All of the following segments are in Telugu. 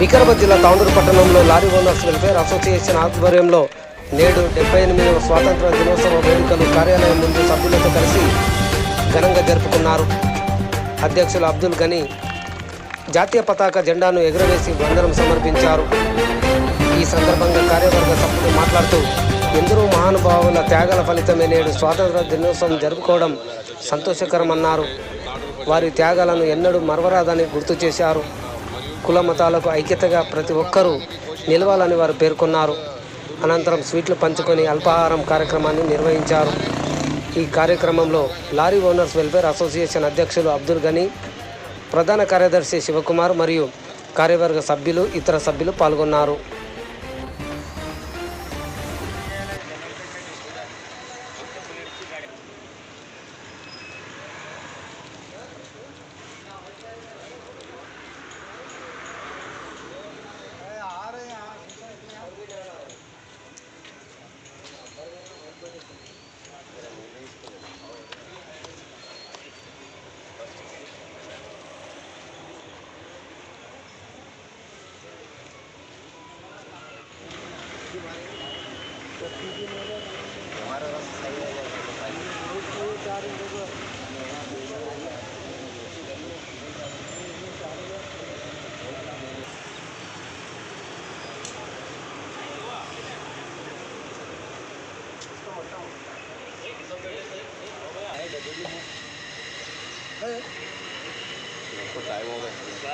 వికారాబాద్ జిల్లా తాండూరు పట్టణంలో లారీ ఓనర్స్ వెల్ఫేర్ అసోసియేషన్ ఆధ్వర్యంలో నేడు డెబ్బై ఎనిమిదవ స్వాతంత్ర దినోత్సవ వేడుకలు కార్యాలయం ముందు సభ్యులతో కలిసి ఘనంగా జరుపుకున్నారు. అధ్యక్షులు అబ్దుల్ గని జాతీయ పతాక జెండాను ఎగురవేసి వందనం సమర్పించారు. ఈ సందర్భంగా కార్యవర్గ సభ్యులు మాట్లాడుతూ ఎందరో మహానుభావుల త్యాగాల ఫలితమే నేడు స్వాతంత్ర దినోత్సవం జరుపుకోవడం సంతోషకరమన్నారు. వారి త్యాగాలను ఎన్నడూ మరవరాదని గుర్తు చేశారు. కుల మతాలకు ఐక్యతగా ప్రతి ఒక్కరూ నిలవాలని వారు పేర్కొన్నారు. అనంతరం స్వీట్లు పంచుకొని అల్పాహారం కార్యక్రమాన్ని నిర్వహించారు. ఈ కార్యక్రమంలో లారీ ఓనర్స్ వెల్ఫేర్ అసోసియేషన్ అధ్యక్షులు అబ్దుల్ గనీ ప్రధాన కార్యదర్శి శివకుమార్ మరియు కార్యవర్గ సభ్యులు ఇతర సభ్యులు పాల్గొన్నారు. हमारा रास्ता सही रहेगा टाइम हो गया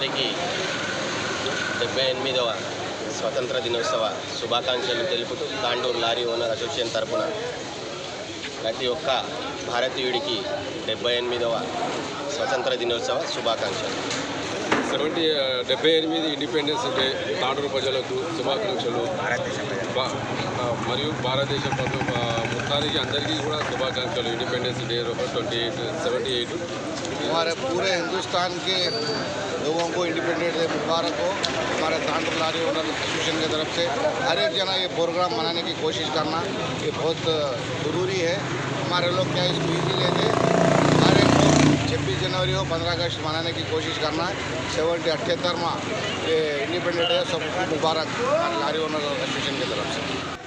అందరికీ డెబ్బై ఎనిమిదవ స్వతంత్ర దినోత్సవ శుభాకాంక్షలు తెలుపుతూ తాండూరు లారీ ఓనర్ అసోసియేషన్ తరపున ప్రతి ఒక్క భారతీయుడికి డెబ్బై ఎనిమిదవ స్వతంత్ర దినోత్సవ శుభాకాంక్షలు సెవెంటీ డెబ్బై ఎనిమిది ఇండిపెండెన్స్ డే తాండూరు ప్రజలకు శుభాకాంక్షలు బా- ఆ, మరియు భారతదేశ ప్రభు ఆ, మొత్తానికి అందరికీ కూడా శుభాకాంక్షలు independence day twenty eight seventy eight हमारे पूरे हिंदुस्तान के लोगों को इंडिपेंडेंट डे मुबारक हो हमारे तांडव लारी ओनर एसोसिएशन की तरफ़ से। हर एक जना ये प्रोग्राम मनाने की कोशिश करना, ये बहुत ज़रूरी है। हमारे लोग क्या इसको ईजी लेते हर एक छब्बीस जनवरी हो, पंद्रह अगस्त मनाने की कोशिश करना। है सेवेंटी अठहत्तर में ये इंडिपेंडेंट डे सबको मुबारक लारी ओनर एसोसिएशन की तरफ़ से।